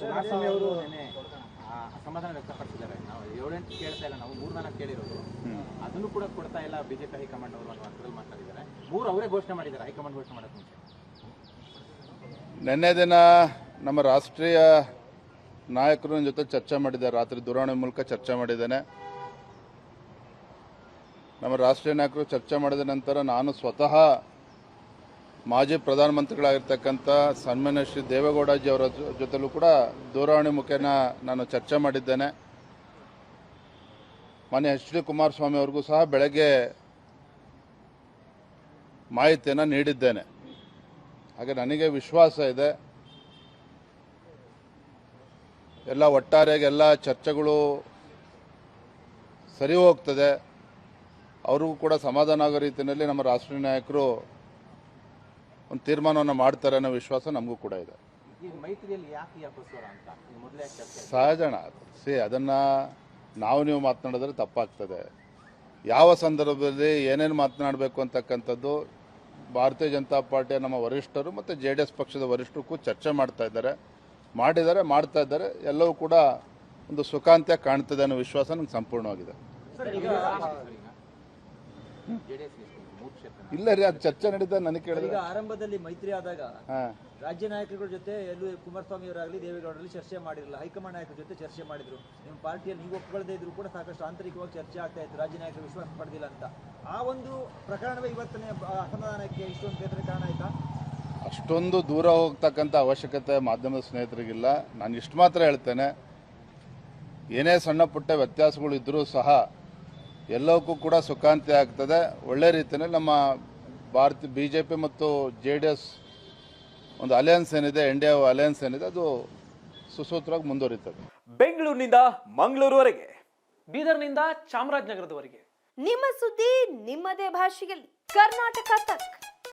ಕುಮಾರಸ್ವಾಮಿ ಅವರು ನೆನ್ನೆ ಆ, ಅಸಮಾಧಾನ ವ್ಯಕ್ತಪಡಿಸಿದ್ದಾರೆ. ನಾವು ಏಳೆಂಟು ಕೇಳ್ತಾ ಇಲ್ಲ ನಾವು ಮೂರ್ನಾಲ್ಕು ಕೇಳಿರೋದು. ಅದನ್ನು ಕೂಡ ಕೊಡ್ತಾ ಇಲ್ಲ ಬಿಜೆಪಿ ಹೈಕಮಾಂಡ್ ಅವರು ಅನ್ನೋ ಅರ್ಥದಲ್ಲಿ ಮಾತಾಡಿದ್ದಾರೆ. ಮೂರು ಅವರೇ ಘೋಷಣೆ ಮಾಡಿದ್ದಾರೆ ಹೈಕಮಾಂಡ್ ಘೋಷಣೆ ಮಾಡೋದು ಮುಂಚೆ. ನಿನ್ನೆ ದಿನ ನಮ್ಮ ರಾಷ್ಟ್ರೀಯ ನಾಯಕರ ಜೊತೆ ಚರ್ಚೆ ಮಾಡಿದ್ದಾರೆ. ರಾತ್ರಿ ದೂರವಾಣಿ ಮೂಲಕ ಚರ್ಚೆ ಮಾಡಿದ್ದೇನೆ. ನಮ್ಮ ರಾಷ್ಟ್ರೀಯ ನಾಯಕರು ಚರ್ಚೆ ಮಾಡಿದ ನಂತರ ನಾನು ಸ್ವತಃ ಮಾಜಿ ಪ್ರಧಾನಮಂತ್ರಿಗಳಾಗಿರ್ತಕ್ಕಂಥ ಸನ್ಮಾನ್ಯ ಶ್ರೀ ದೇವೇಗೌಡಜಿ ಅವರ ಜೊತೆಲೂ ಕೂಡ ದೂರವಾಣಿ ಮುಖೇನ ನಾನು ಚರ್ಚೆ ಮಾಡಿದ್ದೇನೆ. ಮಾನ್ಯ ಎಚ್ ಡಿ ಕುಮಾರಸ್ವಾಮಿ ಅವ್ರಿಗೂ ಸಹ ಬೆಳಗ್ಗೆ ಮಾಹಿತಿಯನ್ನು ನೀಡಿದ್ದೇನೆ. ಹಾಗೆ ನನಗೆ ವಿಶ್ವಾಸ ಇದೆ. ಎಲ್ಲ ಒಟ್ಟಾರೆಯಾಗಿ ಎಲ್ಲ ಚರ್ಚೆಗಳು ಸರಿ ಹೋಗ್ತದೆ. ಅವ್ರಿಗೂ ಕೂಡ ಸಮಾಧಾನ ಆಗೋ ರೀತಿಯಲ್ಲಿ ನಮ್ಮ ರಾಷ್ಟ್ರೀಯ ನಾಯಕರು ಒಂದು ತೀರ್ಮಾನವನ್ನು ಮಾಡ್ತಾರೆ ಅನ್ನೋ ವಿಶ್ವಾಸ ನಮಗೂ ಕೂಡ ಇದೆ. ಸಹಜಣ ಸಿ ಅದನ್ನು ನಾವು ನೀವು ಮಾತನಾಡಿದ್ರೆ ತಪ್ಪಾಗ್ತದೆ. ಯಾವ ಸಂದರ್ಭದಲ್ಲಿ ಏನೇನು ಮಾತನಾಡಬೇಕು ಅಂತಕ್ಕಂಥದ್ದು ಭಾರತೀಯ ಜನತಾ ಪಾರ್ಟಿಯ ನಮ್ಮ ವರಿಷ್ಠರು ಮತ್ತು ಜೆ ಡಿ ಎಸ್ ಪಕ್ಷದ ವರಿಷ್ಠರು ಕೂಡ ಚರ್ಚೆ ಮಾಡ್ತಾ ಇದ್ದಾರೆ. ಮಾಡಿದ್ದಾರೆ ಮಾಡ್ತಾ ಇದ್ದಾರೆ. ಎಲ್ಲವೂ ಕೂಡ ಒಂದು ಸುಖಾಂತ್ಯ ಕಾಣ್ತದೆ ಅನ್ನೋ ವಿಶ್ವಾಸ ನಂಗೆ ಸಂಪೂರ್ಣವಾಗಿದೆ. ಇಲ್ಲ ರೀ ಅದು ಚರ್ಚೆ ನಡೀತಾ ನನಗೆ ಈಗ ಕೇಳಿದ್ರೆ ಆರಂಭದಲ್ಲಿ ಮೈತ್ರಿ ಆದಾಗ ಹಾಂ. ರಾಜ್ಯ ನಾಯಕರುಗಳ ಜೊತೆ ಎಲ್ಲೂ ಕುಮಾರಸ್ವಾಮಿ ಅವರಾಗಲಿ ದೇವೇಗೌಡರಲ್ಲಿ ಚರ್ಚೆ ಮಾಡಿರಲಿಲ್ಲ. ಹೈಕಮಾಂಡ್ ನಾಯಕರ ಜೊತೆ ಚರ್ಚೆ ಮಾಡಿದ್ರು. ನಿಮ್ಮ ಪಾರ್ಟಿಯಲ್ಲಿ ನೀವು ಒಪ್ಕೊಳ್ಳದೇ ಇದ್ರು ಕೂಡ ಸಾಕಷ್ಟು ಆಂತರಿಕವಾಗಿ ಚರ್ಚೆ ಆಗ್ತಾ ಇತ್ತು. ರಾಜ್ಯ ನಾಯಕರು ವಿಶ್ವಾಸ ಪಡೆದಿಲ್ಲ ಅಂತ. ಆ ಒಂದು ಪ್ರಕರಣವೇ ಇವತ್ತನೇ ಬ- ಅಸಮಾಧಾನಕ್ಕೆ ಇಷ್ಟೊಂದು ಬೇರೆ ಕಾರಣ ಆಯ್ತಾ? ಅಷ್ಟೊಂದು ದೂರ ಹೋಗ್ತಕ್ಕಂಥ ಅವಶ್ಯಕತೆ ಮಾಧ್ಯಮದ ಸ್ನೇಹಿತರಿಗಿಲ್ಲ. ನಾನು ಇಷ್ಟು ಮಾತ್ರ ಹೇಳ್ತೇನೆ. ಏನೇ ಸಣ್ಣ ಪುಟ್ಟ ವ್ಯತ್ಯಾಸಗಳು ಇದ್ದರೂ ಸಹ ಎಲ್ಲವಕ್ಕೂ ಕೂಡ ಸುಖಾಂತಿ ಆಗ್ತದೆ. ಒಳ್ಳೆ ರೀತಿಯಲ್ಲಿ ನಮ್ಮ ಭಾರತ ಬಿ ಜೆ ಪಿ ಮತ್ತು ಜೆ ಡಿ ಎಸ್ ಒಂದು ಅಲಯನ್ಸ್ ಏನಿದೆ ಎನ್ ಡಿ ಎ ಅಲಯನ್ಸ್ ಏನಿದೆ ಅದು ಸುಸೂತ್ರವಾಗಿ ಮುಂದುವರಿತದೆ. ಬೆಂಗಳೂರಿನಿಂದ ಮಂಗಳೂರುವರೆಗೆ ಬೀದರ್ನಿಂದ ಚಾಮರಾಜನಗರದವರೆಗೆ. ನಿಮ್ಮ ಸುದ್ದಿ ನಿಮ್ಮದೇ ಭಾಷೆಯಲ್ಲಿ. ಕರ್ನಾಟಕ ತಕ್.